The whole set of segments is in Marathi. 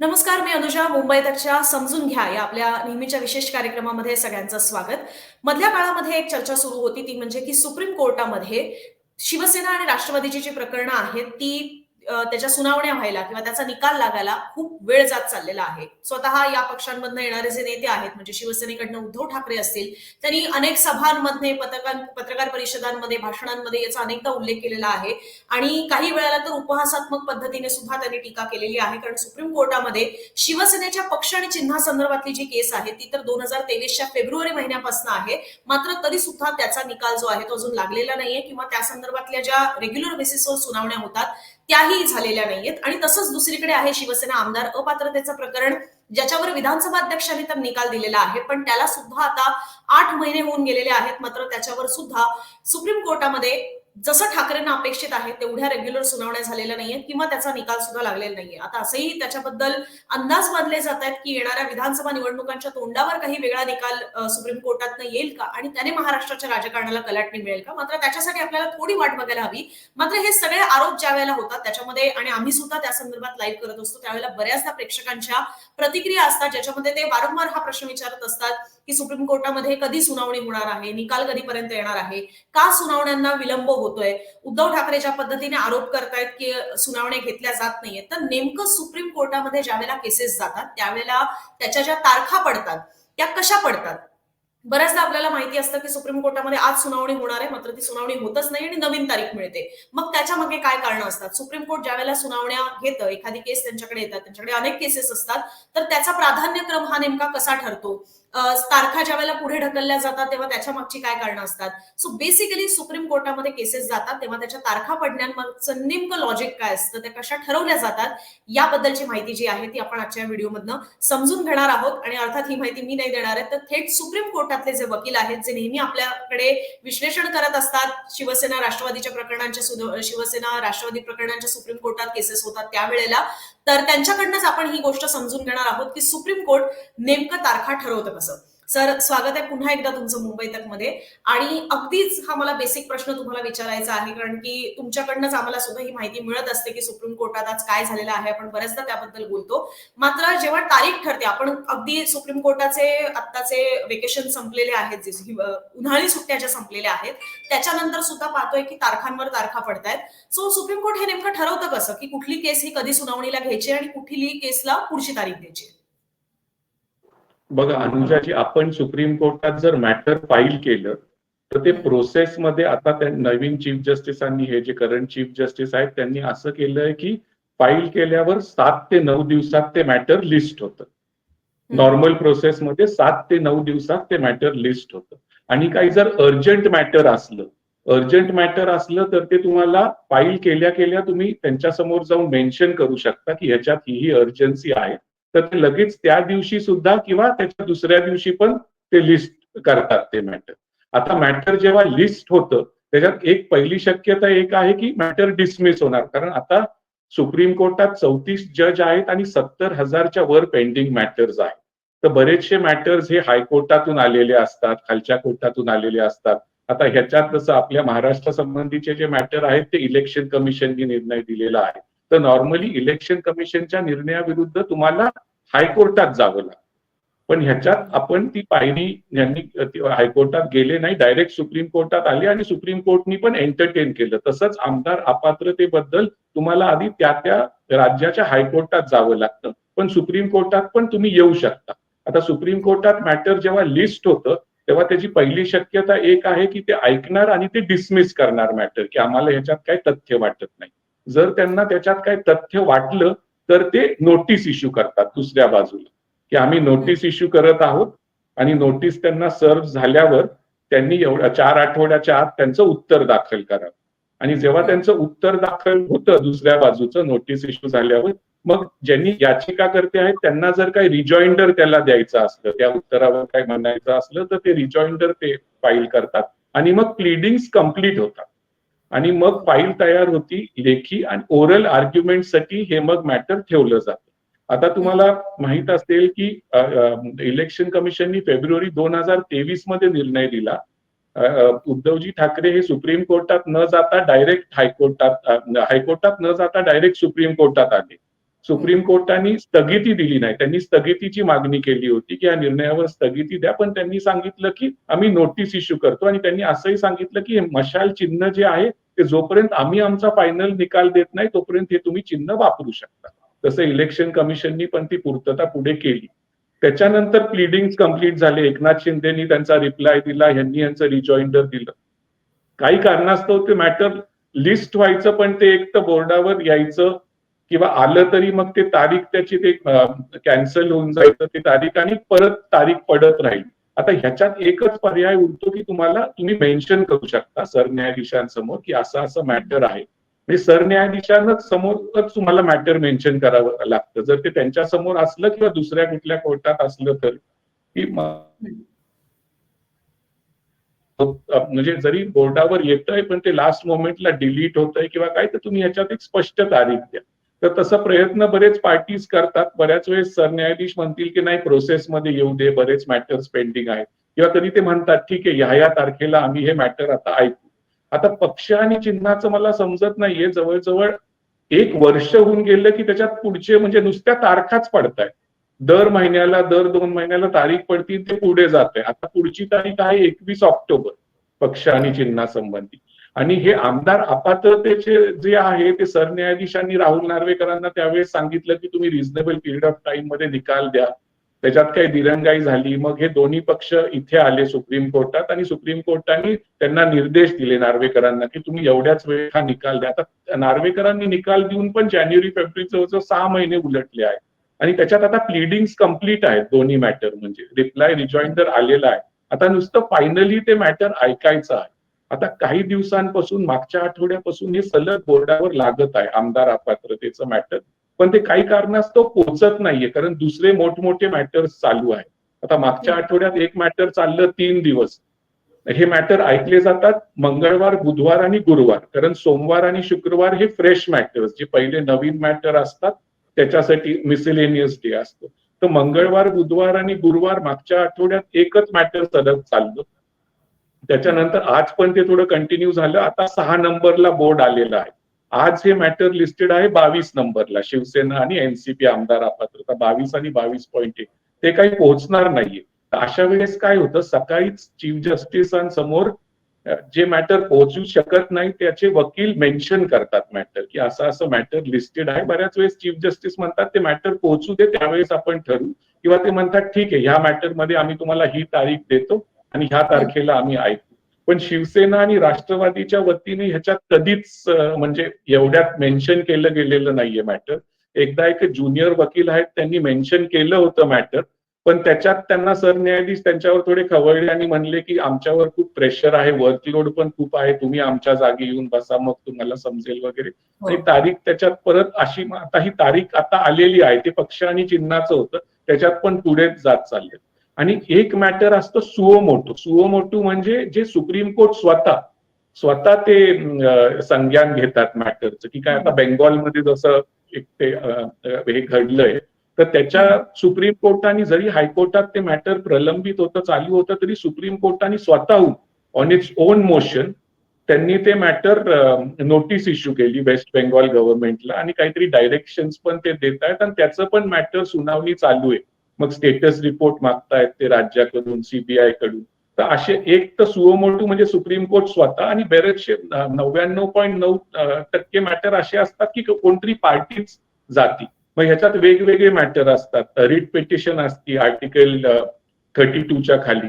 नमस्कार मी अनुजा मुंबई तकच्या समजून घ्या या आपल्या नेहमीच्या विशेष कार्यक्रमामध्ये सगळ्यांचं स्वागत. मधल्या काळामध्ये एक चर्चा सुरू होती ती म्हणजे की सुप्रीम कोर्टामध्ये शिवसेना आणि राष्ट्रवादीची जी प्रकरणं आहेत ती त्याच्या सुनावण्या व्हायला किंवा त्याचा निकाल लागायला खूप वेळ जात चाललेला आहे. स्वतः या पक्षांमधनं येणारे जे नेते आहेत म्हणजे शिवसेनेकडनं उद्धव ठाकरे असतील त्यांनी अनेक सभांमध्ये पत्रकार पत्रकार परिषदांमध्ये भाषणांमध्ये याचा अनेकदा उल्लेख केलेला आहे. आणि काही वेळाला तर उपहासात्मक पद्धतीने सुद्धा त्यांनी टीका केलेली आहे. कारण सुप्रीम कोर्टामध्ये शिवसेनेच्या पक्ष आणि चिन्हासंदर्भातली जी केस आहे ती तर दोन हजार तेवीसच्या फेब्रुवारी महिन्यापासून आहे. मात्र तरी सुद्धा त्याचा निकाल जो आहे तो अजून लागलेला नाहीये किंवा त्या संदर्भातल्या ज्या रेग्युलर बेसिसवर सुनावण्या होतात त्याही झालेल्या नाहीयेत. आणि तसंच दुसरीकडे आहे शिवसेना आमदार अपात्रतेचं प्रकरण ज्याच्यावर विधानसभा अध्यक्षांनी तर निकाल दिलेला आहे पण त्याला सुद्धा आता आठ महिने होऊन गेलेले आहेत मात्र त्याच्यावर सुद्धा सुप्रीम कोर्टामध्ये जसं ठाकरेंना अपेक्षित आहे तेवढ्या रेग्युलर सुनावण्या झालेल्या नाहीयेत किंवा त्याचा निकाल सुद्धा लागलेला नाहीये. आता असंही त्याच्याबद्दल अंदाज बांधले जात आहेत की येणाऱ्या विधानसभा निवडणुकांच्या तोंडावर काही वेगळा निकाल सुप्रीम कोर्टातनं येईल का? आणि त्याने महाराष्ट्राच्या राजकारणाला कलाटणी मिळेल का? मात्र त्याच्यासाठी आपल्याला थोडी वाट बघायला हवी. मात्र हे सगळे आरोप ज्या वेळेला होतात त्याच्यामध्ये आणि आम्ही सुद्धा त्या संदर्भात लाईव्ह करत असतो त्यावेळेला बऱ्याचदा प्रेक्षकांच्या प्रतिक्रिया असतात ज्याच्यामध्ये ते वारंवार हा प्रश्न विचारत असतात की सुप्रीम कोर्टामध्ये कधी सुनावणी होणार आहे? निकाल कधीपर्यंत येणार आहे? का सुनावण्यांना विलंब होतोय. उद्धव ठाकरे ज्या पद्धतीने आरोप करतायत की सुनावण्या घेतल्या जात नाहीयेत. तर नेमकं सुप्रीम कोर्टामध्ये ज्यावेळेला केसेस जातात त्यावेळेला त्याच्या ज्या तारखा पडतात त्या कशा पडतात? बऱ्याचदा आपल्याला माहिती असतं की सुप्रीम कोर्टामध्ये आज सुनावणी होणार आहे मात्र ती सुनावणी होतच नाही आणि नवीन तारीख मिळते. मग त्याच्यामागे काय कारण असतात? सुप्रीम कोर्ट ज्या वेळेला सुनावण्या घेतं एखादी केस त्यांच्याकडे येतात त्यांच्याकडे अनेक केसेस असतात तर त्याचा प्राधान्यक्रम हा नेमका कसा ठरतो? तारखा ज्या वेळेला पुढे ढकलल्या जातात तेव्हा त्याच्या मागची काय कारणं असतात? सो बेसिकली सुप्रीम कोर्टामध्ये केसेस जातात तेव्हा त्याच्या तारखा पडण्यामागचं नेमकं लॉजिक काय असतं त्या कशा ठरवल्या जातात याबद्दलची माहिती जी आहे ती आपण आजच्या व्हिडिओमधनं समजून घेणार आहोत. आणि अर्थात ही माहिती मी नाही देणार आहे तर थेट सुप्रीम कोर्ट कोर्टातले जे वकील आहेत जे नेहमी आपल्याकडे विश्लेषण करत असतात शिवसेना राष्ट्रवादीच्या प्रकरणांच्या शिवसेना राष्ट्रवादी प्रकरणांच्या सुप्रीम कोर्टात केसेस होतात त्यावेळेला तर त्यांच्याकडनंच आपण ही गोष्ट समजून घेणार आहोत की सुप्रीम कोर्ट नेमकं तारखा ठरवतं कसं. सर स्वागत आहे पुन्हा एकदा तुमचं मुंबई तकमध्ये आणि अगदीच हा मला बेसिक प्रश्न तुम्हाला विचारायचा आहे कारण की तुमच्याकडनंच आम्हाला सुद्धा ही माहिती मिळत असते की सुप्रीम कोर्टात आज काय झालेलं आहे आपण बऱ्याचदा त्याबद्दल बोलतो. मात्र जेव्हा तारीख ठरते आपण अगदी सुप्रीम कोर्टाचे आत्ताचे वेकेशन संपलेले आहेत जे उन्हाळी सुट्ट्या ज्या संपलेल्या आहेत त्याच्यानंतर सुद्धा पाहतोय की तारखांवर तारखा पडतायत. सो सुप्रीम कोर्ट हे नेमकं ठरवतं कसं की कुठली केस ही कधी सुनावणीला घ्यायची आणि कुठली केसला पुढची तारीख द्यायची? बघा अनुजाजी आपण सुप्रीम कोर्टात जर मॅटर फाईल केलं तर ते प्रोसेसमध्ये आता त्या नवीन चीफ जस्टिसांनी हे जे करंट चीफ जस्टिस आहेत त्यांनी असं केलंय की फाईल केल्यावर सात ते नऊ दिवसात ते मॅटर लिस्ट होतं. नॉर्मल प्रोसेसमध्ये सात ते नऊ दिवसात ते मॅटर लिस्ट होतं. आणि काही जर अर्जंट मॅटर असलं अर्जंट मॅटर असलं तर ते तुम्हाला फाईल केल्या केल्या तुम्ही त्यांच्यासमोर जाऊन मेन्शन करू शकता की ह्याच्यात ही ही अर्जन्सी आहे. तर ते लगेच त्या दिवशी सुद्धा किंवा त्याच्या दुसऱ्या दिवशी पण ते लिस्ट करतात ते मॅटर आता मॅटर जेव्हा लिस्ट होतं त्याच्यात एक पहिली शक्यता एक आहे की मॅटर डिसमिस होणार. कारण आता सुप्रीम कोर्टात चौतीस जज आहेत आणि सत्तर हजारच्या वर पेंडिंग मॅटर्स आहेत. तर बरेचसे मॅटर्स हे हायकोर्टातून आलेले असतात खालच्या कोर्टातून आलेले असतात. आता ह्याच्यात जसं आपल्या महाराष्ट्र संबंधीचे जे मॅटर आहेत ते इलेक्शन कमिशनने निर्णय दिलेला आहे. तर नॉर्मली इलेक्शन कमिशनच्या निर्णयाविरुद्ध तुम्हाला हायकोर्टात जावं लागतं. पण ह्याच्यात आपण ती पायरी यांनी हायकोर्टात गेले नाही डायरेक्ट सुप्रीम कोर्टात आले आणि सुप्रीम कोर्टनी पण एंटरटेन केलं. तसंच आमदार अपात्रतेबद्दल तुम्हाला आधी त्या त्या राज्याच्या हायकोर्टात जावं लागतं. पण सुप्रीम कोर्टात पण तुम्ही येऊ शकता. आता सुप्रीम कोर्टात मॅटर जेव्हा लिस्ट होतं तेव्हा त्याची पहिली शक्यता एक आहे की ते ऐकणार आणि ते डिसमिस करणार मॅटर की आम्हाला ह्याच्यात काही तथ्य वाटत नाही. जर त्यांना त्याच्यात काही तथ्य वाटलं तर ते नोटीस इश्यू करतात दुसऱ्या बाजूला. की आम्ही नोटीस इश्यू करत आहोत आणि नोटीस त्यांना सर्व झाल्यावर त्यांनी एवढ्या चार आठवड्याच्या आत त्यांचं उत्तर दाखल करावं. आणि जेव्हा त्यांचं उत्तर दाखल होतं दुसऱ्या बाजूचं नोटीस इश्यू झाल्यावर मग ज्यांनी याचिका करते आहेत त्यांना जर काही रिजॉइंडर त्याला द्यायचं असलं त्या उत्तरावर काय म्हणायचं असलं तर ते रिजॉइंडर ते फाईल करतात. आणि मग प्लिडिंग कंप्लीट होतात. आणि मग फाईल तयार होती लेखी आणि ओरल आर्ग्युमेंटसाठी हे मग मॅटर ठेवलं जातं. आता तुम्हाला माहीत असेल की इलेक्शन कमिशननी फेब्रुवारी दोन हजार तेवीसमध्ये निर्णय दिला. उद्धवजी ठाकरे हे सुप्रीम कोर्टात न जाता डायरेक्ट हायकोर्टात हायकोर्टात न जाता डायरेक्ट सुप्रीम कोर्टात आले. सुप्रीम कोर्टाने स्थगिती दिली नाही. त्यांनी स्थगितीची मागणी केली होती की या निर्णयावर स्थगिती द्या पण त्यांनी सांगितलं की आम्ही नोटीस इश्यू करतो आणि त्यांनी असंही सांगितलं की हे मशाल चिन्ह जे आहे ते जोपर्यंत आम्ही आमचा फायनल निकाल देत नाही तोपर्यंत हे तुम्ही चिन्ह वापरू शकता. तसं इलेक्शन कमिशननी पण ती पूर्तता पुढे केली. त्याच्यानंतर प्लिडिंग कंप्लीट झाले. एकनाथ शिंदेनी त्यांचा रिप्लाय दिला यांनी यांचं रिजॉइंडर दिलं. काही कारणास्तव ते मॅटर लिस्ट व्हायचं पण ते एक तर बोर्डावर यायचं. किंवा आलं तरी मग ते तारीख त्याची ते कॅन्सल होऊन जायचं ते तारीख आणि परत तारीख पडत राहील. आता ह्याच्यात एकच पर्याय उरतो की तुम्हाला तुम्ही मेन्शन करू शकता सरन्यायाधीशांसमोर की असं असं मॅटर आहे. म्हणजे सरन्यायाधीशांनाच समोरच तुम्हाला मॅटर मेन्शन करावं लागतं. जर ते त्यांच्यासमोर असलं किंवा दुसऱ्या कुठल्या कोर्टात असलं तर की म्हणजे जरी बोर्डावर येतंय पण ते लास्ट मोमेंटला डिलीट होतंय किंवा काय तर तुम्ही ह्याच्यात एक स्पष्ट तारीख द्या. तर तसा प्रयत्न बरेच पार्टीज करतात. बऱ्याच वेळेस सरन्यायाधीश म्हणतील की नाही प्रोसेसमध्ये येऊ दे बरेच मॅटर्स पेंडिंग आहेत. किंवा तरी ते म्हणतात ठीक आहे ह्या या तारखेला आम्ही हे मॅटर आता ऐकू. आता पक्ष आणि चिन्हाचं मला समजत नाहीये. जवळजवळ एक वर्ष होऊन गेलं की त्याच्यात पुढचे म्हणजे नुसत्या तारखाच पडताय दर महिन्याला दर दोन महिन्याला तारीख पडतील ते पुढे जाते आता पुढची तारीख आहे एकवीस ऑक्टोबर पक्ष आणि चिन्हासंबंधी आणि हे आमदार अपात्रतेचे जे आहे ते सरन्यायाधीशांनी राहुल नार्वेकरांना त्यावेळेस सांगितलं की तुम्ही रिझनेबल पिरियड ऑफ टाइममध्ये निकाल द्या. त्याच्यात काही दिरंगाई झाली. मग हे दोन्ही पक्ष इथे आले सुप्रीम कोर्टात आणि सुप्रीम कोर्टाने त्यांना निर्देश दिले नार्वेकरांना की तुम्ही एवढ्याच वेळ हा निकाल द्या. आता नार्वेकरांनी निकाल देऊन पण जानेवारी फेब्रुवारी जवळजवळ सहा महिने उलटले आहेत. आणि त्याच्यात आता प्लिडिंग्स कंप्लीट आहेत दोन्ही मॅटर म्हणजे. रिप्लाय रिजॉइंडर आलेला आहे. आता नुसतं फायनली ते मॅटर ऐकायचं आहे. आता काही दिवसांपासून मागच्या आठवड्यापासून हे सलग बोर्डावर लागत आहे आमदार अपात्रतेचं मॅटर पण ते काही कारणास्तव पोचत नाहीये कारण दुसरे मोठमोठे मॅटर्स चालू आहेत. आता मागच्या आठवड्यात एक मॅटर चाललं तीन दिवस. हे मॅटर ऐकले जातात मंगळवार बुधवार आणि गुरुवार कारण सोमवार आणि शुक्रवार हे फ्रेश मॅटर्स जे पहिले नवीन मॅटर असतात त्याच्यासाठी मिसिलेनियस डे असतो. तर मंगळवार बुधवार आणि गुरुवार मागच्या आठवड्यात एकच मॅटर सलग चाललं. त्याच्यानंतर आज पण ते थोडं कंटिन्यू झालं. आता सहा नंबरला बोर्ड आलेला आहे. आज हे मॅटर लिस्टेड आहे बावीस नंबरला. शिवसेना आणि एनसीपी आमदार अपात्रता बावीस आणि बावीस पॉईंट एक. ते काही पोहोचणार नाहीये. अशा वेळेस काय होतं? सकाळीच चीफ जस्टिसांसमोर जे मॅटर पोहोचू शकत नाही त्याचे वकील मेन्शन करतात मॅटर की असं असं मॅटर लिस्टेड आहे. बऱ्याच वेळेस चीफ जस्टिस म्हणतात ते मॅटर पोहोचू दे त्यावेळेस आपण ठरवू. किंवा ते म्हणतात ठीक आहे ह्या मॅटरमध्ये आम्ही तुम्हाला ही तारीख देतो. आणि ह्या तारखेला आम्ही ऐकू. पण शिवसेना आणि राष्ट्रवादीच्या वतीने ह्याच्यात कधीच म्हणजे एवढ्यात मेन्शन केलं गेलेलं नाहीये मॅटर एकदा एक ज्युनियर वकील आहेत त्यांनी मेन्शन केलं होतं मॅटर पण त्याच्यात त्यांना सरन्यायाधीश त्यांच्यावर थोडे खवळले आणि म्हणले की आमच्यावर खूप प्रेशर आहे वर्कलोड पण खूप आहे तुम्ही आमच्या जागी येऊन बसा मग तुम्हाला समजेल वगैरे. आणि तारीख त्याच्यात परत अशी आता ही तारीख आता आलेली आहे ते पक्ष आणि चिन्हाचं होतं त्याच्यात पण पुढेच जात चालले आणि एक मॅटर असतं सुओमोटो सुओमोटो म्हणजे जे सुप्रीम कोर्ट स्वतः स्वतः ते संज्ञान घेतात मॅटरचं की काय आता बेंगॉलमध्ये जसं एक ते हे घडलंय तर त्याच्या सुप्रीम कोर्टाने जरी हायकोर्टात ते मॅटर प्रलंबित होतं चालू होतं तरी सुप्रीम कोर्टाने स्वतःहून ऑन इट्स ओन मोशन त्यांनी ते मॅटर नोटीस इश्यू केली वेस्ट बेंगॉल गव्हर्नमेंटला आणि काहीतरी डायरेक्शन्स पण ते देत आहेत आणि त्याचं पण मॅटर सुनावणी चालू आहे. मग स्टेटस रिपोर्ट मागतायत ते राज्याकडून सीबीआयकडून. तर असे एक तर सुओमोटू म्हणजे सुप्रीम कोर्ट स्वतः आणि बरेचसे नव्याण्णव पॉईंट नऊ टक्के मॅटर असे असतात की कोणतरी पार्टीच जाती. मग ह्याच्यात वेगवेगळे मॅटर असतात. रिट पिटिशन असती आर्टिकल थर्टी टूच्या खाली.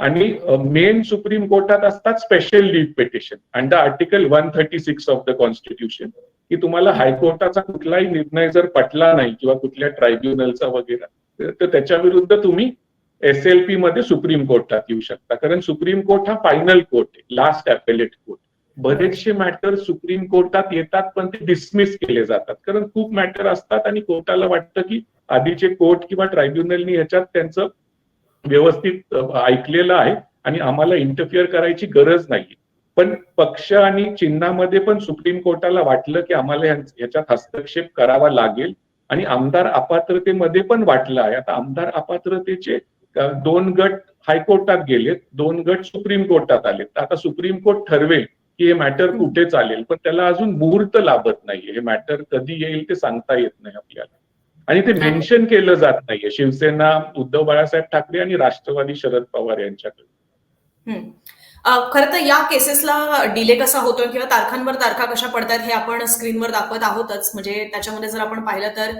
आणि मेन सुप्रीम कोर्टात असतात special leave petition under article one thirty six of the constitution की तुम्हाला हायकोर्टाचा कुठलाही निर्णय जर पटला नाही किंवा कुठल्या ट्रायब्युनलचा वगैरे तर त्याच्या विरुद्ध तुम्ही एस एल पी मध्ये सुप्रीम कोर्टात येऊ शकता. कारण सुप्रीम कोर्ट हा फायनल कोर्ट आहे लास्ट अपेलेट कोर्ट बरेचसे मॅटर सुप्रीम कोर्टात येतात पण ते डिसमिस केले जातात. कारण खूप मॅटर असतात आणि कोर्टाला वाटतं की आधीचे कोर्ट किंवा ट्रायब्युनलनी ह्याच्यात त्यांचं व्यवस्थित ऐकलेलं आहे आणि आम्हाला इंटरफिअर करायची गरज नाही पण पक्ष आणि चिन्हामध्ये पण सुप्रीम कोर्टाला वाटलं की आम्हाला ह्याच्यात हस्तक्षेप करावा लागेल. आणि आमदार अपात्रतेमध्ये पण वाटलं आहे. आता आमदार अपात्रतेचे दोन गट हायकोर्टात गेलेत दोन गट सुप्रीम कोर्टात आलेत. आता सुप्रीम कोर्ट ठरवेल की हे मॅटर कुठे चालेल पण त्याला अजून मुहूर्त लाभत नाहीये. हे मॅटर कधी येईल ते सांगता येत नाही आपल्याला. आणि ते मेन्शन केलं जात नाहीये. शिवसेना उद्धव बाळासाहेब ठाकरे आणि राष्ट्रवादी शरद पवार यांच्याकडे. खरं तर या केसेसला डिले कसा होतोय किंवा तारखांवर तारखा कशा पडतात हे आपण स्क्रीनवर दाखवत आहोतच. म्हणजे त्याच्यामध्ये जर आपण पाहिलं तर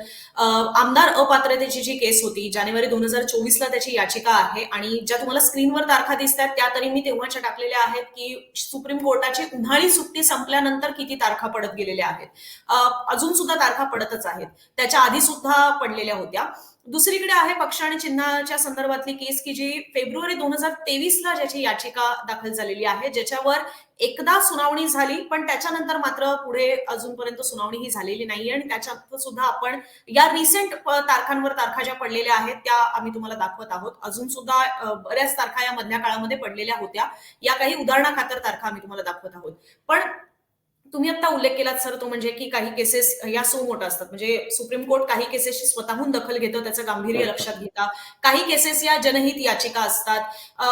आमदार अपात्रतेची जी केस होती जानेवारी दोन हजार चोवीसला त्याची याचिका आहे आणि ज्या तुम्हाला स्क्रीनवर तारखा दिसतात त्या तरी मी तेव्हाच्या टाकलेल्या आहेत की सुप्रीम कोर्टाची उन्हाळी सुट्टी संपल्यानंतर किती तारखा पडत गेलेल्या आहेत. अजून सुद्धा तारखा पडतच आहेत. त्याच्या आधी सुद्धा पडलेल्या होत्या. दुसरीकडे आहे पक्ष आणि चिन्हाच्या संदर्भातली केस की जी फेब्रुवारी दोन हजार तेवीसला ज्याची याचिका दाखल झालेली आहे ज्याच्यावर एकदा सुनावणी झाली पण त्याच्यानंतर मात्र पुढे अजूनपर्यंत सुनावणी ही झालेली नाहीये आणि त्याच्यात सुद्धा आपण या रिसेंट तारखांवर तारखा ज्या पडलेल्या आहेत त्या आम्ही तुम्हाला दाखवत आहोत. अजून सुद्धा बऱ्याच तारखा या मधल्या काळामध्ये पडलेल्या होत्या. या काही उदाहरणाखातर तारखा आम्ही तुम्हाला दाखवत आहोत. पण तुम्ही आता उल्लेख केलात सर तो म्हणजे की काही केसेस या सो मोठ्या असतात. म्हणजे सुप्रीम कोर्ट काही केसेसची स्वतःहून दखल घेतं त्याचं गांभीर्य. लक्षात घेता. काही केसेस या जनहित याचिका असतात.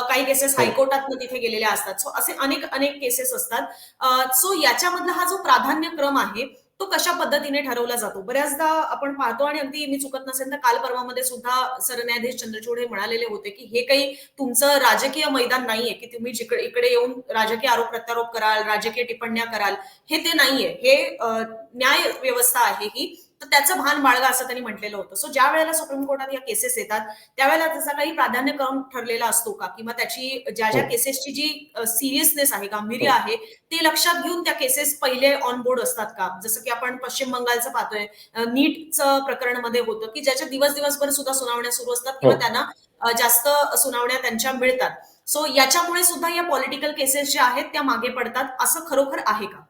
काही केसेस हो. हायकोर्टात तिथे गेलेल्या असतात. सो असे अनेक अनेक केसेस असतात. सो याच्यामधला हा जो प्राधान्यक्रम आहे तो कशा पद्धतीने ठरवला जातो? बऱ्याचदा आपण पाहतो आणि अगदी मी चुकत नसेल तर काल परवामध्ये सुद्धा सरन्यायाधीश चंद्रचूड हे म्हणालेले होते की हे काही तुमचं राजकीय मैदान नाहीये की तुम्ही जिकडे इकडे येऊन राजकीय आरोप प्रत्यारोप कराल राजकीय टिप्पण्या कराल हे ते नाहीये. हे न्याय व्यवस्था आहे ही. तर त्याचं भान बाळगा असं त्यांनी म्हटलेलं होतं सो ज्या वेळेला सुप्रीम कोर्टात या केसेस येतात त्यावेळेला त्याचा काही प्राधान्यक्रम ठरलेला असतो का किंवा त्याची ज्या ज्या हो. केसेसची जी सिरियसनेस आहे गांभीर्य हो. आहे ते लक्षात घेऊन त्या केसेस पहिले ऑन बोर्ड असतात का जसं की आपण पश्चिम बंगालचं पाहतोय नीटचं प्रकरणमध्ये होतं की ज्याच्या दिवस दिवसभर सुद्धा सुनावण्या सुरू असतात किंवा हो. त्यांना जास्त सुनावण्या त्यांच्या मिळतात सो याच्यामुळे सुद्धा या पॉलिटिकल केसेस ज्या आहेत त्या मागे पडतात असं खरोखर आहे का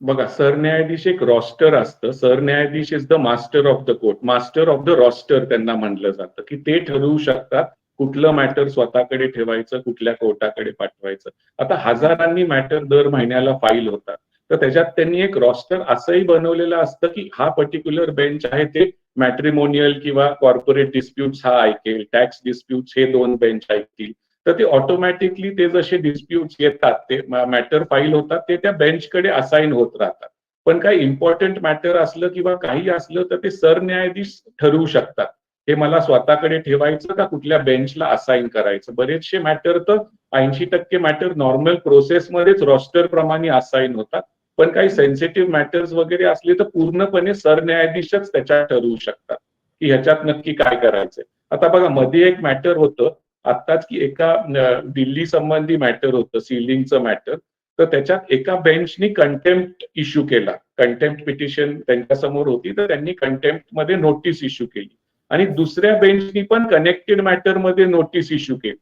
बघा सरन्यायाधीश एक रॉस्टर असतं. सरन्यायाधीश is the master of the court master of the roster त्यांना म्हणलं जातं की ते ठरवू शकतात कुठलं मॅटर स्वतःकडे ठेवायचं कुठल्या कोर्टाकडे पाठवायचं. आता हजारांनी मॅटर दर महिन्याला फाईल होतात. तर त्याच्यात त्यांनी एक रॉस्टर असंही बनवलेलं असतं की हा पर्टिक्युलर बेंच आहे ते मॅट्रिमोनियल किंवा कॉर्पोरेट डिस्प्यूट्स हा ऐकेल टॅक्स डिस्प्यूट्स हे दोन बेंच ऐकतील. तर ते ऑटोमॅटिकली ते जसे डिस्प्युट्स येतात ते मॅटर फाईल होतात ते त्या बेंचकडे असाइन होत राहतात. पण काही इम्पॉर्टंट मॅटर असलं किंवा काही असलं तर ते सरन्यायाधीश ठरवू शकतात. हे मला स्वतःकडे ठेवायचं का कुठल्या बेंचला असाइन करायचं? बरेचसे मॅटर तर ऐंशी टक्के मॅटर नॉर्मल प्रोसेसमध्येच रॉस्टर प्रमाणे असाइन होतात. पण काही सेन्सिटिव्ह मॅटर्स वगैरे असले तर पूर्णपणे सरन्यायाधीशच त्याच्यात ठरवू शकतात. की ह्याच्यात नक्की काय करायचंय? आता बघा मध्ये एक मॅटर होतं आत्ताच की एका दिल्ली संबंधी मॅटर होतं सिलिंगचं मॅटर तर त्याच्यात एका बेंचनी कंटेम्प्ट इश्यू केला. कंटेम्प्ट पिटिशन त्यांच्यासमोर होती तर त्यांनी कंटेम्प्टमध्ये नोटीस इश्यू केली. आणि दुसऱ्या बेंचनी पण कनेक्टेड मॅटरमध्ये नोटीस इश्यू केली.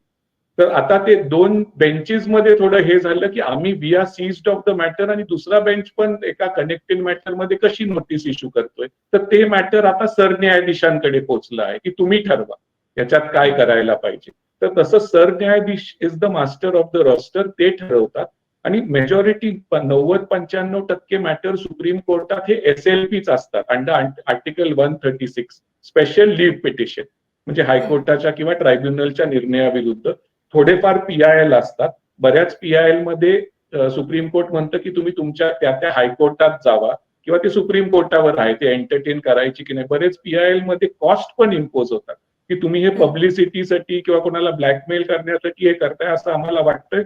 तर आता ते दोन बेंचेस मध्ये थोडं हे झालं की आम्ही we are seized of the matter आणि दुसरा बेंच पण एका कनेक्टेड मॅटरमध्ये कशी नोटीस इश्यू करतोय? तर ते मॅटर आता सरन्यायाधीशांकडे पोहोचलं आहे की तुम्ही ठरवा. याच्यात काय करायला पाहिजे? तर तसं सरन्यायाधीश is the master of the roster ते ठरवतात. आणि मेजॉरिटी नव्वद पंच्याण्णव टक्के मॅटर सुप्रीम कोर्टात हे एस एल पीच असतात under article one thirty six special leave petition म्हणजे हायकोर्टाच्या किंवा ट्रायब्युनलच्या निर्णयाविरुद्ध थोडेफार पीआयएल असतात. बऱ्याच पीआयएलमध्ये सुप्रीम कोर्ट म्हणतं की तुम्ही तुमच्या त्या त्या हायकोर्टात जावा किंवा ते सुप्रीम कोर्टावर आहे ते एंटरटेन करायची की नाही. बरेच पीआयएलमध्ये कॉस्ट पण इम्पोज होतात. की तुम्ही हे पब्लिसिटीसाठी किंवा कोणाला ब्लॅकमेल करण्यासाठी हे करताय असं आम्हाला वाटतंय?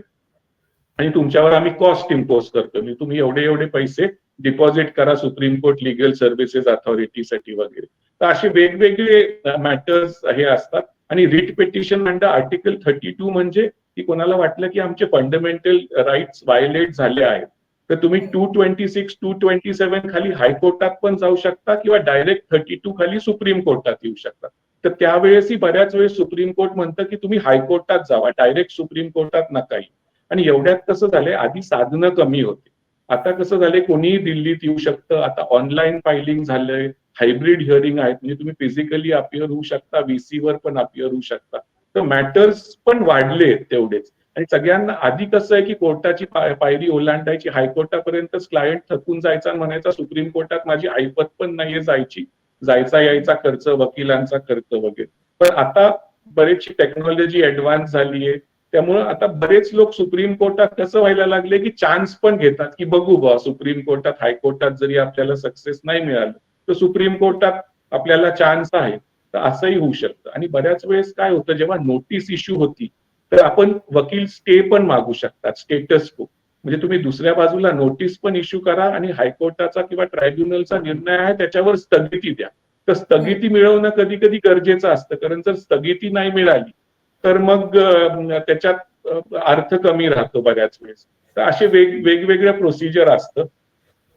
आणि तुमच्यावर आम्ही कॉस्ट इम्पोज करतो. म्हणजे तुम्ही एवढे एवढे पैसे डिपॉझिट करा सुप्रीम कोर्ट लिगल सर्व्हिसेस अथॉरिटीसाठी वगैरे. तर असे वेगवेगळे मॅटर्स हे असतात. आणि writ petition under article thirty two म्हणजे की कोणाला वाटलं की आमचे फंडामेंटल राईट्स व्हायलेट झाले आहेत. तर तुम्ही two twenty six two twenty seven खाली हायकोर्टात पण जाऊ शकता किंवा डायरेक्ट थर्टी टू खाली सुप्रीम कोर्टात येऊ शकता. तर त्यावेळेसही बऱ्याच वेळेस सुप्रीम कोर्ट म्हणतं की तुम्ही हायकोर्टात जावा डायरेक्ट सुप्रीम कोर्टात नकाही आणि एवढ्यात कसं झालंय आधी साधनं कमी होती. आता कसं झालंय कोणीही दिल्लीत येऊ शकतं. आता ऑनलाईन फायलिंग झालंय हायब्रिड हिअरिंग आहेत. म्हणजे तुम्ही फिजिकली अपिअर होऊ शकता VC वर पण अपिअर होऊ शकता. तर मॅटर्स पण वाढले तेवढेच. आणि सगळ्यांना आधी कसं आहे की कोर्टाची पायरी ओलांडायची हायकोर्टापर्यंतच क्लायंट थकून जायचा म्हणायचा सुप्रीम कोर्टात माझी ऐपत पण नाहीये जायची. जायचा यायचा खर्च वकिलांचा खर्च वगैरे. पण आता बरेचशी टेक्नॉलॉजी ऍडव्हान्स झालीये. त्यामुळे आता बरेच लोक सुप्रीम कोर्टात कसं व्हायला लागले की चान्स पण घेतात की बघू बा सुप्रीम कोर्टात हायकोर्टात जरी आपल्याला सक्सेस नाही मिळालं तर सुप्रीम कोर्टात आपल्याला चान्स आहे. तर असंही होऊ शकतं. आणि बऱ्याच वेळेस काय होतं जेव्हा नोटीस इश्यू होती तर आपण वकील स्टे पण मागू शकतात स्टेटस को म्हणजे तुम्ही दुसऱ्या बाजूला नोटीस पण इश्यू करा आणि हायकोर्टाचा किंवा ट्रायब्युनलचा निर्णय आहे त्याच्यावर स्थगिती द्या. तर स्थगिती मिळवणं कधी कधी गरजेचं असतं. कारण जर स्थगिती नाही मिळाली तर मग त्याच्यात अर्थ कमी राहतो बऱ्याच वेळेस. तर असे वेग वेगवेगळ्या प्रोसिजर असतं.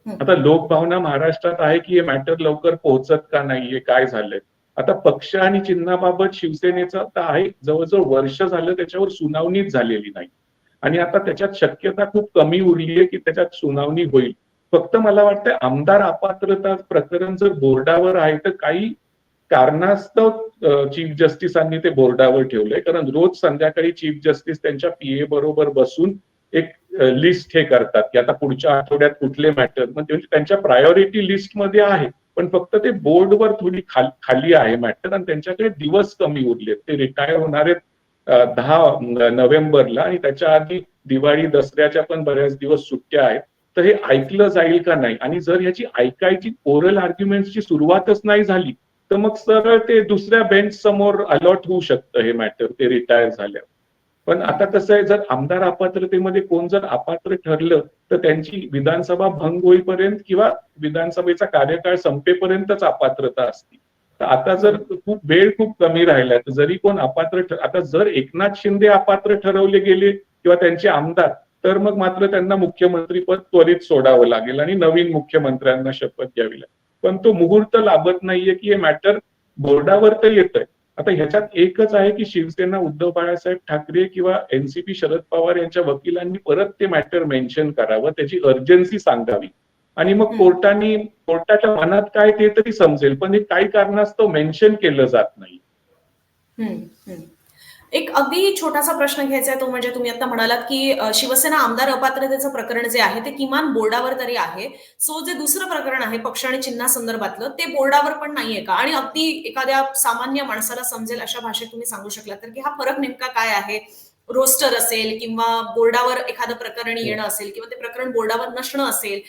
आता लोकभावना महाराष्ट्रात आहे की हे मॅटर लवकर पोहोचत का नाहीये काय झालंय? आता पक्ष आणि चिन्हाबाबत शिवसेनेचं आता आहे जवळजवळ वर्ष झालं त्याच्यावर सुनावणीच झालेली नाही. आणि आता त्याच्यात शक्यता खूप कमी उरली आहे की त्याच्यात सुनावणी होईल. फक्त मला वाटतं आमदार अपात्रता प्रकरण जर बोर्डावर आहे तर काही कारणास्तव चीफ जस्टिसांनी ते बोर्डावर ठेवलंय. कारण रोज संध्याकाळी चीफ जस्टिस त्यांच्या पीए बरोबर बसून एक लिस्ट हे करतात की आता पुढच्या आठवड्यात कुठले मॅटर म्हणजे त्यांच्या प्रायोरिटी लिस्टमध्ये आहे. पण फक्त ते बोर्डवर थोडी खाली खाली आहे मॅटर आणि त्यांच्याकडे दिवस कमी उरलेत. ते रिटायर होणार आहेत. दहा नोव्हेंबरला आणि त्याच्या आधी दिवाळी दसऱ्याच्या पण बऱ्याच दिवस सुट्ट्या आहेत. तर हे ऐकलं जाईल का नाही? आणि जर ह्याची ऐकायची ओरल आर्ग्युमेंटची सुरुवातच नाही झाली तर मग सरळ ते दुसऱ्या बेंच समोर अलॉट होऊ शकतं हे मॅटर ते रिटायर झाल्यावर. पण आता कसं आहे जर आमदार अपात्रतेमध्ये कोण जर अपात्र ठरलं तर त्यांची विधानसभा भंग होईपर्यंत किंवा विधानसभेचा कार्यकाळ संपेपर्यंतच अपात्रता असते. तर आता जर खूप वेळ खूप कमी राहिला तर जरी कोण अपात्र आता जर एकनाथ शिंदे अपात्र ठरवले गेले किंवा त्यांचे आमदार तर मग मात्र त्यांना मुख्यमंत्रीपद त्वरित सोडावं लागेल आणि नवीन मुख्यमंत्र्यांना शपथ घ्यावी लागेल. पण तो मुहूर्त लाभत नाहीये की हे मॅटर बोर्डावर तर येत आहे आता ह्याच्यात एकच आहे की शिवसेना उद्धव बाळासाहेब ठाकरे किंवा एनसीपी शरद पवार यांच्या वकिलांनी परत ते मॅटर मेन्शन करावं त्याची अर्जन्सी सांगावी. आणि मग. कोर्टाने कोर्टाच्या मनात काय ते तरी समजेल पण हे काही कारणास्तव मेन्शन केलं जात नाही. एक अगदी छोटासा प्रश्न घ्यायचा आहे तो म्हणजे तुम्ही आता म्हणालात की शिवसेना आमदार अपात्रतेचं प्रकरण जे आहे ते किमान बोर्डावर तरी आहे सो जे दुसरं प्रकरण आहे पक्ष आणि चिन्हा संदर्भातलं ते बोर्डावर पण नाहीये का आणि अगदी एखाद्या सामान्य माणसाला समजेल अशा भाषेत तुम्ही सांगू शकला तर की हा फरक नेमका काय आहे रोस्टर असेल किंवा बोर्डावर एखादं प्रकरण येणं असेल किंवा ते प्रकरण बोर्डावर नसणं असेल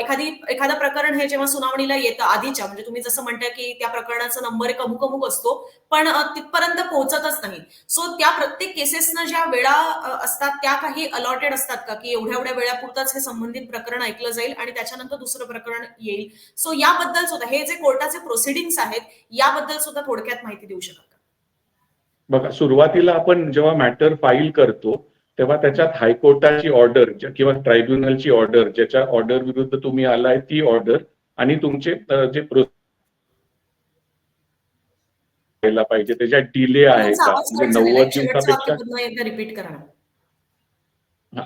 एखादी एखादं प्रकरण हे जेव्हा सुनावणीला येतं आधीच्या म्हणजे तुम्ही जसं म्हणताय की त्या प्रकरणाचा नंबर एक अमुक अमुक असतो पण तिथपर्यंत पोहोचतच नाही. सो त्या प्रत्येक केसेसनं ज्या वेळा असतात त्या काही अलॉटेड असतात का? की एवढ्या एवढ्या वेळापुरतच हे संबंधित प्रकरण ऐकलं जाईल आणि त्याच्यानंतर दुसरं प्रकरण येईल. सो याबद्दल सुद्धा हे जे कोर्टाचे प्रोसिडिंग्स आहेत याबद्दल सुद्धा थोडक्यात माहिती देऊ शकाल का? बघा सुरुवातीला आपण जेव्हा मॅटर फाईल करतो तेव्हा त्याच्यात हायकोर्टाची ऑर्डर किंवा ट्रायब्युनलची ऑर्डर ज्याच्या ऑर्डर विरुद्ध तुम्ही आलाय ती ऑर्डर आणि तुमचे जे पाहिजे त्याच्यात डिले आहे का? म्हणजे नव्वद दिवसापेक्षा.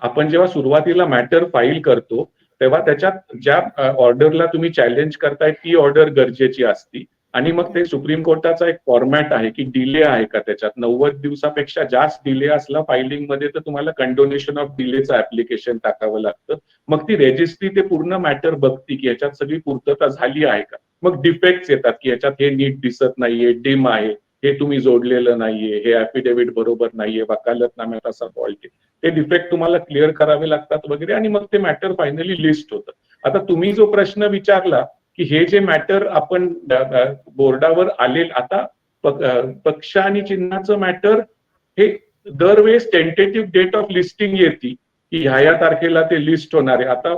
आपण जेव्हा सुरुवातीला मॅटर फाईल करतो तेव्हा त्याच्यात ज्या ऑर्डरला तुम्ही चॅलेंज करताय ती ऑर्डर गरजेची असती. आणि मग ते सुप्रीम कोर्टाचा एक फॉर्मॅट आहे की डिले आहे का त्याच्यात? नव्वद दिवसापेक्षा जास्त डिले असला फायलिंगमध्ये तर तुम्हाला कंडोनेशन ऑफ डिलेचं ऍप्लिकेशन टाकावं लागतं. मग ती रेजिस्ट्री ते पूर्ण मॅटर बघती की याच्यात सगळी पूर्तता झाली आहे का? मग डिफेक्ट्स येतात की याच्यात हे नीट दिसत नाहीये डिम आहे हे तुम्ही जोडलेलं नाहीये हे ऍफिडेव्हिट बरोबर नाहीये वकालतनाम्यात असा फॉल्ट आहे. ते डिफेक्ट तुम्हाला क्लिअर करावे लागतात वगैरे आणि मग ते मॅटर फायनली लिस्ट होतं. आता तुम्ही जो प्रश्न विचारला की हे जे मॅटर आपण बोर्डावर आले आता पक्ष आणि चिन्हाचं मॅटर हे दरवेळेस टेंटेटिव्ह डेट ऑफ लिस्टिंग येते की ह्या ह्या तारखेला ते लिस्ट होणार आहे. आता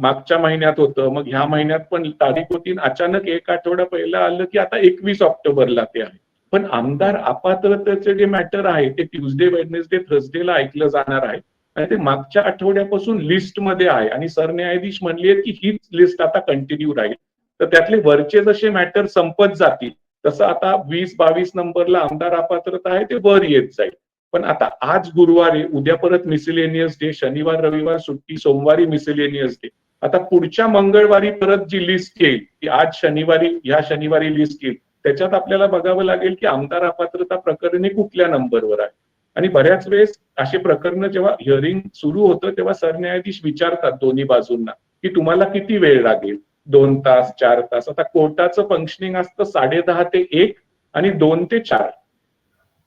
मागच्या महिन्यात होतं मग ह्या महिन्यात पण तारीख होती अचानक एक आठवडा पहिला आलं की आता एकवीस ऑक्टोबरला ते आहे. पण आमदार अपात्रतेचे जे मॅटर आहे ते ट्युजडे वेडनेसडे थर्सडेला ऐकलं जाणार आहे. आणि ते मागच्या आठवड्यापासून लिस्टमध्ये आहे. आणि सरन्यायाधीश म्हणले आहेत की हीच लिस्ट आता कंटिन्यू राहील. तर त्यातले वरचे जसे मॅटर संपत जातील तसं आता वीस बावीस नंबरला आमदार अपात्रता आहे ते वर येत जाईल. पण आता आज गुरुवारी उद्या परत मिसिलेनियस डे शनिवार रविवार सुट्टी सोमवारी मिसिलेनियस डे आता पुढच्या मंगळवारी परत जी लिस्ट येईल ती आज शनिवारी ह्या शनिवारी लिस्ट येईल. त्याच्यात आपल्याला बघावं लागेल की आमदार अपात्रता प्रकरणे कुठल्या नंबरवर आहे. आणि बऱ्याच वेळेस असे प्रकरण जेव्हा हिअरिंग सुरू होतं तेव्हा सरन्यायाधीश विचारतात दोन्ही बाजूंना की तुम्हाला किती वेळ लागेल? दोन तास चार तास? आता कोर्टाचं फंक्शनिंग असतं साडे दहा ते एक आणि दोन ते चार.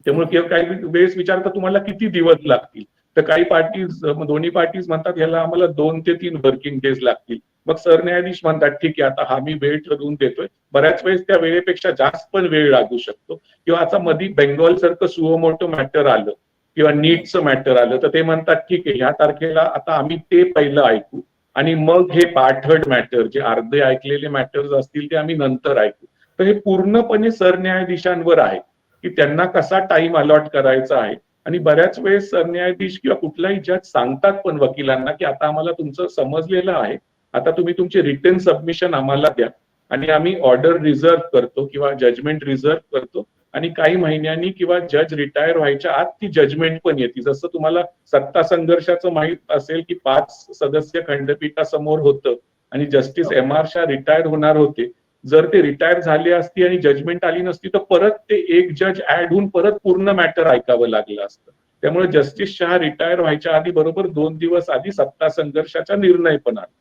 त्यामुळे किंवा काही वेळेस विचारतात तुम्हाला किती दिवस लागतील? तर काही पार्टीज दोन्ही पार्टीज म्हणतात याला आम्हाला दोन ते तीन वर्किंग डेज लागतील. मग सरन्यायाधीश म्हणतात ठीक आहे आता हा मी वेळ ठरवून देतोय. बऱ्याच वेळेस त्या वेळेपेक्षा जास्त पण वेळ लागू शकतो. किंवा आता मधी बेंगॉल सारखं सुओमोटो मॅटर आलं किंवा नीटचं मॅटर आलं तर ते म्हणतात ठीक आहे ह्या तारखेला आता आम्ही ते पहिलं ऐकू आणि मग हे पाठड मॅटर जे अर्धे ऐकलेले मॅटर्स असतील ते आम्ही नंतर ऐकू. तर हे पूर्णपणे सरन्यायाधीशांवर आहे की त्यांना कसा टाइम अलॉट करायचा आहे. आणि बऱ्याच वेळेस सरन्यायाधीश किंवा कुठलाही जज सांगतात पण वकिलांना की आता आम्हाला तुमचं समजलेलं आहे आता तुम्ही तुमचे रिटर्न सबमिशन आम्हाला द्या. आणि आम्ही ऑर्डर रिझर्व करतो किंवा जजमेंट रिझर्व करतो. आणि काही महिन्यांनी किंवा जज रिटायर व्हायच्या आत ती जजमेंट पण येते. जसं तुम्हाला सत्ता संघर्षाचं माहीत असेल की पाच सदस्य खंडपीठासमोर होतं आणि justice M R Shah retire होणार होते. जर ते रिटायर झाले असती आणि जजमेंट आली नसती तर परत ते एक जज ऍड होऊन परत पूर्ण मॅटर ऐकावं लागलं असतं. त्यामुळे जस्टिस शहा रिटायर व्हायच्या आधी बरोबर दोन दिवस आधी सत्ता संघर्षाचा निर्णय पण आला.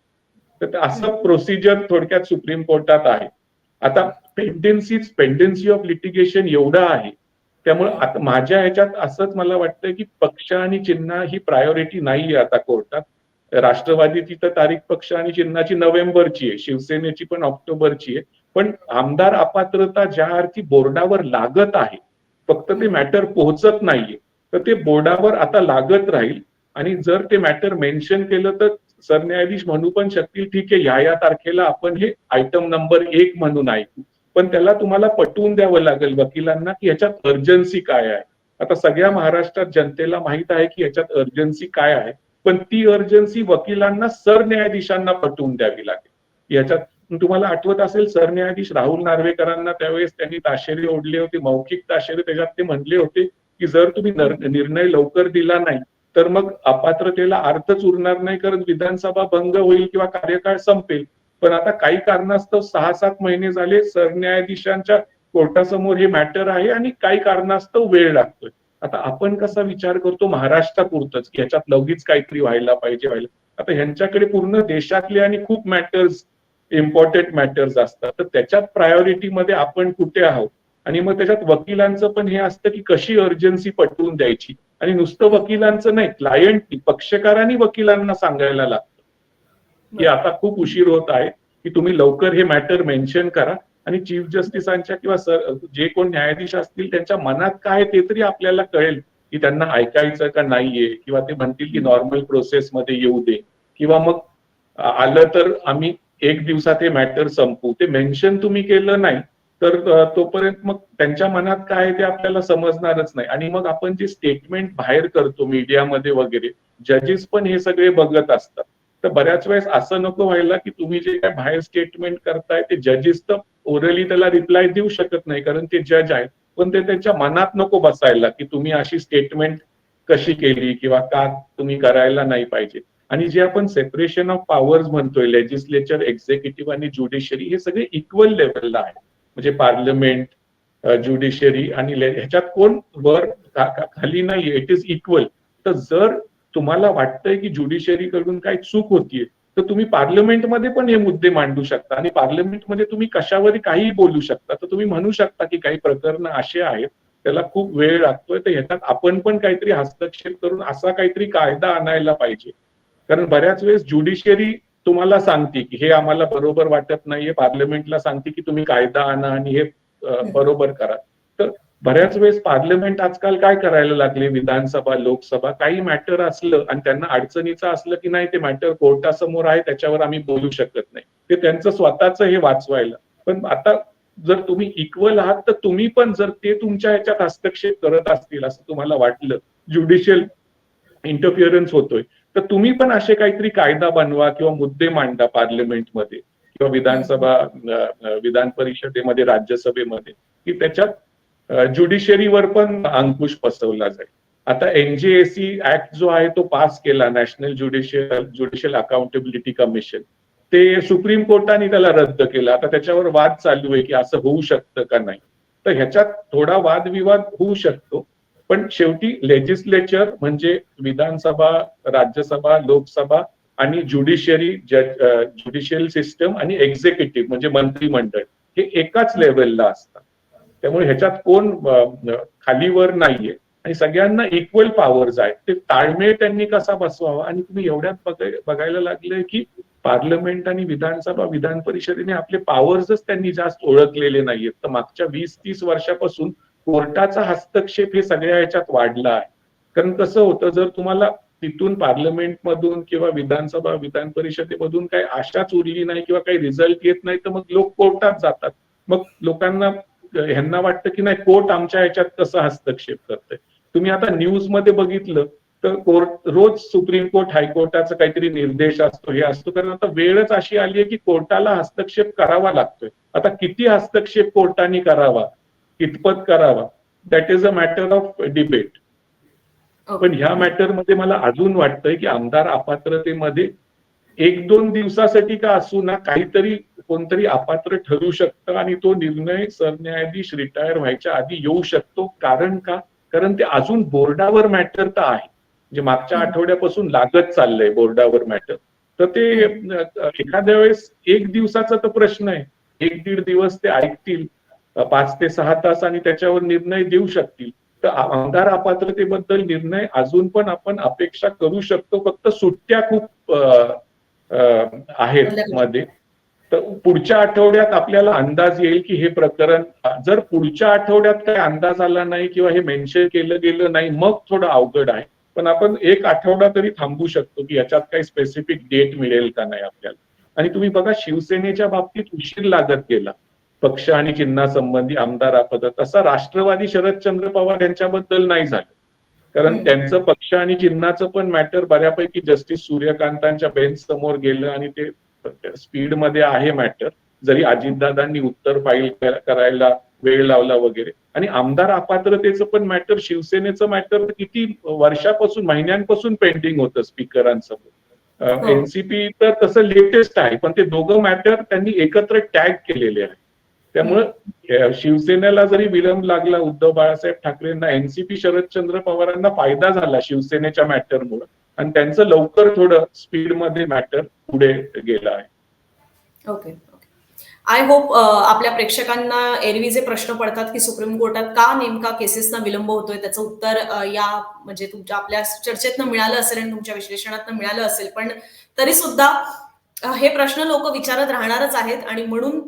तर असं प्रोसिजर थोडक्यात सुप्रीम कोर्टात आहे. आता पेंडेन्सी पेंडेन्सी ऑफ लिटिगेशन एवढं आहे. त्यामुळे माझ्या ह्याच्यात असंच मला वाटतं की पक्ष आणि चिन्ह ही प्रायोरिटी नाहीये आता कोर्टात. राष्ट्रवादीची तर तारीख पक्ष आणि चिन्हाची नोव्हेंबरची आहे. शिवसेनेची पण ऑक्टोबरची आहे. पण आमदार अपात्रता ज्या अर्थी बोर्डावर लागत आहे फक्त ते मॅटर पोहोचत नाहीये तर ते बोर्डावर आता लागत राहील. आणि जर ते मॅटर मेन्शन केलं तर सरन्यायाधीश म्हणू पण शकतील ठीक आहे ह्या या तारखेला आपण हे आयटम नंबर एक म्हणून ऐकू. पण त्याला तुम्हाला पटवून द्यावं लागेल वकिलांना की याच्यात अर्जन्सी काय आहे. आता सगळ्या महाराष्ट्रात जनतेला माहीत आहे की याच्यात अर्जन्सी काय आहे पण ती अर्जन्सी वकिलांना सरन्यायाधीशांना पटवून द्यावी लागेल. याच्यात तुम्हाला आठवत असेल सरन्यायाधीश राहुल नार्वेकरांना त्यावेळेस त्यांनी ताशेरे ओढले होते मौखिक ताशेरे त्याच्यात ते म्हणले होते की जर तुम्ही निर्णय लवकर दिला नाही तर मग अपात्रतेला अर्थच उरणार नाही कारण विधानसभा भंग होईल किंवा कार्यकाळ संपेल. पण आता काही कारणास्तव सहा सात महिने झाले सरन्यायाधीशांच्या कोर्टासमोर हे मॅटर आहे आणि काही कारणास्तव वेळ लागतोय. आता आपण कसा विचार करतो महाराष्ट्रापुरतच की ह्याच्यात लगेच काहीतरी व्हायला पाहिजे व्हायला. आता ह्यांच्याकडे पूर्ण देशातले आणि खूप मॅटर्स इम्पॉर्टंट मॅटर्स असतात. तर त्याच्यात प्रायोरिटीमध्ये आपण कुठे आहोत? आणि मग त्याच्यात वकिलांचं पण हे असतं की कशी अर्जन्सी पटवून द्यायची? आणि नुसतं वकिलांचं नाही क्लायंट पक्षकारांनी वकिलांना सांगायला लागतं. की आता खूप उशीर होत आहे की तुम्ही लवकर हे मॅटर मेन्शन करा आणि चीफ जस्टिसांच्या किंवा सर जे कोण न्यायाधीश असतील त्यांच्या मनात काय ते तरी आपल्याला कळेल की त्यांना ऐकायचं का नाहीये किंवा ते म्हणतील की नॉर्मल प्रोसेसमध्ये येऊ दे. किंवा मग आलं तर आम्ही एक दिवसात हे मॅटर संपू ते मेन्शन तुम्ही केलं नाही तर तोपर्यंत मग त्यांच्या मनात काय ते आपल्याला समजणारच नाही. आणि मग आपण जे स्टेटमेंट बाहेर करतो मीडियामध्ये वगैरे जजेस पण हे सगळे बघत असतात. तर बऱ्याच वेळेस असं नको व्हायला की तुम्ही जे काय बाहेर स्टेटमेंट करताय ते जजेस तर ओरली त्याला रिप्लाय देऊ शकत नाही कारण ते जज आहेत. पण ते त्यांच्या मनात नको बसायला की तुम्ही अशी स्टेटमेंट कशी केली किंवा का तुम्ही करायला नाही पाहिजे. आणि जे आपण सेपरेशन ऑफ पॉवर्स म्हणतोय लेजिस्लेचर एक्झिक्युटिव्ह आणि ज्युडिशरी हे सगळे इक्वल लेवलला आहे म्हणजे पार्लमेंट ज्युडिशरी आणि ह्याच्यात कोण वर खाली नाही इट इज इक्वल तर जर तुम्हाला वाटतंय की ज्युडिशरी कडून काही चूक होतीये तर तुम्ही पार्लमेंटमध्ये पण हे मुद्दे मांडू शकता. आणि पार्लमेंटमध्ये तुम्ही कशावर काही बोलू शकता. तर तुम्ही म्हणू शकता की काही प्रकरण असे आहेत त्याला खूप वेळ लागतोय. तर ह्याच्यात आपण पण काहीतरी हस्तक्षेप करून असा काहीतरी कायदा आणायला पाहिजे. कारण बऱ्याच वेळेस ज्युडिशरी तुम्हाला सांगते की हे आम्हाला बरोबर वाटत नाहीये. पार्लमेंटला सांगते की तुम्ही कायदा आणा आणि हे बरोबर करा. तर बऱ्याच वेळेस पार्लमेंट आजकाल काय करायला लागले? विधानसभा लोकसभा काही मॅटर असलं आणि त्यांना अडचणीचं असलं की नाही ते मॅटर कोर्टासमोर आहे त्याच्यावर आम्ही बोलू शकत नाही. ते त्यांचं स्वतःच हे वाचवायला. पण आता जर तुम्ही इक्वल आहात तर तुम्ही पण जर ते तुमच्या ह्याच्यात हस्तक्षेप करत असतील असं तुम्हाला वाटलं ज्युडिशियल इंटरफिअरन्स होतोय तर तुम्ही पण असे काहीतरी कायदा बनवा किंवा मुद्दे मांडा पार्लमेंटमध्ये किंवा विधानसभा विधान परिषदेमध्ये राज्यसभेमध्ये की त्याच्यात ज्युडिशरीवर पण अंकुश पसरवला जाईल. आता एनजीएसी ऍक्ट जो आहे तो पास केला national judicial judicial accountability commission ते सुप्रीम कोर्टाने त्याला रद्द केलं. आता त्याच्यावर वाद चालू आहे की असं होऊ शकतं का नाही? तर ह्याच्यात थोडा वादविवाद होऊ शकतो. पण शेवटी लेजिस्लेचर म्हणजे विधानसभा राज्यसभा लोकसभा आणि ज्युडिशरी ज्युडिशियल सिस्टम आणि एक्झिक्युटिव्ह म्हणजे मंत्रिमंडळ हे एकाच लेवलला असतात. त्यामुळे ह्याच्यात कोण खालीवर नाहीये. आणि सगळ्यांना इक्वल पॉवर्स आहेत ते ताळमेळ त्यांनी कसा बसवावा? आणि तुम्ही एवढ्यात बघायला लागले की पार्लमेंट आणि विधानसभा विधान परिषदेने आपले पॉवर्सच त्यांनी जास्त ओळखलेले नाहीयेत. तर मागच्या वीस तीस वर्षापासून कोर्टाचा हस्तक्षेप हे सगळ्या ह्याच्यात वाढला आहे. कारण कसं होतं जर तुम्हाला तिथून पार्लमेंट मधून किंवा विधानसभा विधान परिषदेमधून काही आशाच उरली नाही किंवा काही रिझल्ट येत नाही तर मग लोक कोर्टात जातात. मग लोकांना ह्यांना वाटतं की नाही कोर्ट आमच्या ह्याच्यात कसं हस्तक्षेप करतंय? तुम्ही आता न्यूजमध्ये बघितलं तर कोर्ट रोज सुप्रीम कोर्ट हायकोर्टाचा काहीतरी निर्देश असतो हे असतो. कारण आता वेळच अशी आली आहे की कोर्टाला हस्तक्षेप करावा लागतोय. आता किती हस्तक्षेप कोर्टाने करावा? कितपत करावा? That is a matter of debate पण ह्या मॅटरमध्ये मला अजून वाटतंय की आमदार अपात्रतेमध्ये एक दोन दिवसासाठी का असू ना काहीतरी कोणतरी अपात्र ठरू शकतं आणि तो निर्णय सरन्यायाधीश रिटायर व्हायच्या आधी येऊ शकतो. कारण का? कारण ते अजून बोर्डावर मॅटर तर आहे. म्हणजे मागच्या. आठवड्यापासून लागत चाललंय बोर्डावर मॅटर तर ते एखाद्या वेळेस एक दिवसाचा तर प्रश्न आहे. एक दीड दिवस ते ऐकतील. पाच ते सहा तास आणि त्याच्यावर निर्णय देऊ शकतील. तर आमदार अपात्रतेबद्दल निर्णय अजून पण आपण अपेक्षा करू शकतो. फक्त सुट्ट्या खूप आहेत मध्ये. तर पुढच्या आठवड्यात आपल्याला अंदाज येईल की हे प्रकरण जर पुढच्या आठवड्यात काही अंदाज आला नाही किंवा हे मेन्शन केलं गेलं नाही मग थोडं अवघड आहे. पण आपण एक आठवडा तरी थांबू शकतो की याच्यात काही स्पेसिफिक डेट मिळेल का नाही आपल्याला. आणि तुम्ही बघा शिवसेनेच्या बाबतीत उशीर लागत गेला. पक्ष आणि चिन्हासंबंधी आमदार आपद तसा राष्ट्रवादी शरदचंद्र पवार यांच्याबद्दल नाही झालं. कारण. त्यांचं पक्ष आणि चिन्हाचं पण मॅटर बऱ्यापैकी जस्टिस सूर्यकांतांच्या बेंच समोर गेलं आणि ते स्पीडमध्ये आहे मॅटर जरी अजितदादांनी उत्तर फाईल करायला वेळ लावला वगैरे. आणि आमदार अपात्रतेचं पण मॅटर शिवसेनेचं मॅटर किती वर्षापासून महिन्यांपासून पेंडिंग होतं स्पीकरांसमोर हो. एनसीपी तर तसं लेटेस्ट आहे पण ते दोघं मॅटर त्यांनी एकत्र टॅग केलेले आहे त्यामुळं शिवसेनेला जरी विलंब लागला उद्धव बाळासाहेब ठाकरेंना एनसीपी शरदचंद्र पवारांना फायदा झाला शिवसेनेच्या मॅटरमुळे. आणि त्यांचं लवकर थोडं स्पीडमध्ये मॅटर पुढे गेलं आहे. Okay okay. आय होप आपल्या प्रेक्षकांना एरवी जे प्रश्न पडतात की सुप्रीम कोर्टात का नेमका केसेसना विलंब होतोय त्याचं उत्तर या म्हणजे तुमच्या आपल्या चर्चेतनं मिळालं असेल आणि तुमच्या विश्लेषणातनं मिळालं असेल. पण तरी सुद्धा हे प्रश्न लोक विचारत राहणारच आहेत आणि म्हणून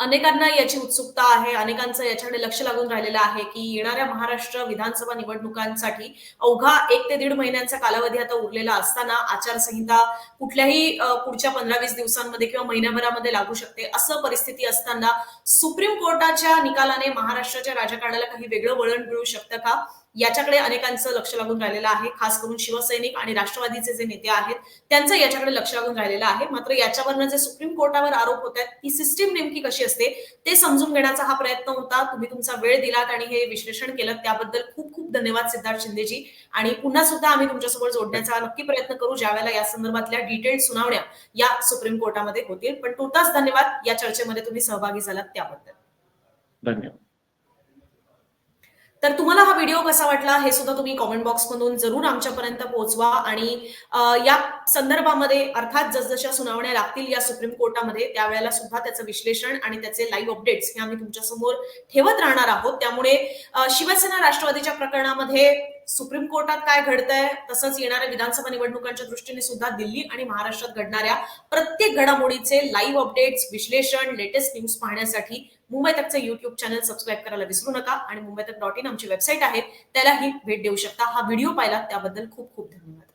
अनेकांना याची उत्सुकता आहे अनेकांचं याच्याकडे लक्ष लागून राहिलेलं आहे की येणाऱ्या महाराष्ट्र विधानसभा निवडणुकांसाठी अवघा एक ते दीड महिन्यांचा कालावधी आता उरलेला असताना आचारसंहिता कुठल्याही पुढच्या पंधरा वीस दिवसांमध्ये किंवा महिन्याभरामध्ये लागू शकते असं परिस्थिती असताना सुप्रीम कोर्टाच्या निकालाने महाराष्ट्राच्या राजकारणाला काही वेगळं वळण मिळू शकतं का? याच्याकडे अनेकांचं लक्ष लागून राहिलेलं आहे खास करून शिवसैनिक आणि राष्ट्रवादीचे जे नेते आहेत त्यांचं याच्याकडे लक्ष लागून राहिलेलं आहे. मात्र याच्यावरनं जे सुप्रीम कोर्टावर आरोप होत आहेत ती सिस्टीम नेमकी कशी असते ते समजून घेण्याचा हा प्रयत्न होता. तुम्ही तुमचा वेळ दिलात आणि हे विश्लेषण केलं. त्याबद्दल खूप खूप धन्यवाद सिद्धार्थ शिंदेजी. आणि पुन्हा सुद्धा आम्ही तुमच्यासोबत जोडण्याचा नक्की प्रयत्न करू. ज्यावेळेला या संदर्भातल्या डिटेल सुनावण्या या सुप्रीम कोर्टामध्ये होतील. पण तुर्तास धन्यवाद. या चर्चेमध्ये तुम्ही सहभागी झालात त्याबद्दल. धन्यवाद. तर तुम्हाला हा व्हिडिओ कसा वाटला हे सुद्धा तुम्ही कॉमेंट बॉक्समधून जरूर आमच्यापर्यंत पोहोचवा आणि या संदर्भामध्ये अर्थात जसजशा सुनावण्या लागतील या सुप्रीम कोर्टामध्ये त्यावेळेला सुद्धा त्याचं विश्लेषण आणि त्याचे लाईव्ह अपडेट्स हे आम्ही तुमच्यासमोर ठेवत राहणार आहोत. त्यामुळे शिवसेना राष्ट्रवादीच्या प्रकरणामध्ये सुप्रीम कोर्टात काय घडतंय तसंच येणाऱ्या विधानसभा निवडणुकांच्या दृष्टीने सुद्धा दिल्ली आणि महाराष्ट्रात घडणाऱ्या प्रत्येक घडामोडीचे लाईव्ह अपडेट्स विश्लेषण लेटेस्ट न्यूज पाहण्यासाठी मुंबई तकचं युट्यूब चॅनल सबस्क्राईब करायला विसरू नका आणि मुंबई तक डॉट इन आमची वेबसाईट आहे त्यालाही भेट देऊ शकता. हा व्हिडिओ पाहिला त्याबद्दल खूप खूप धन्यवाद.